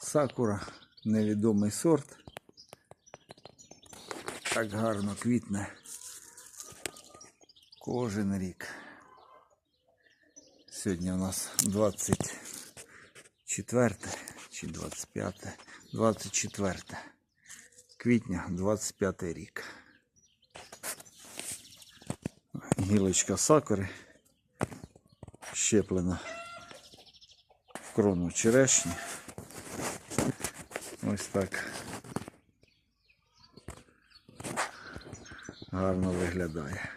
Сакура, невідомий сорт. Так гарно квітне. Кожен рік. Сьогодні у нас 24 чи 25, 24 квітня, 25 рік. Гілочка сакури щеплена в крону черешні. Ось так гарно виглядає.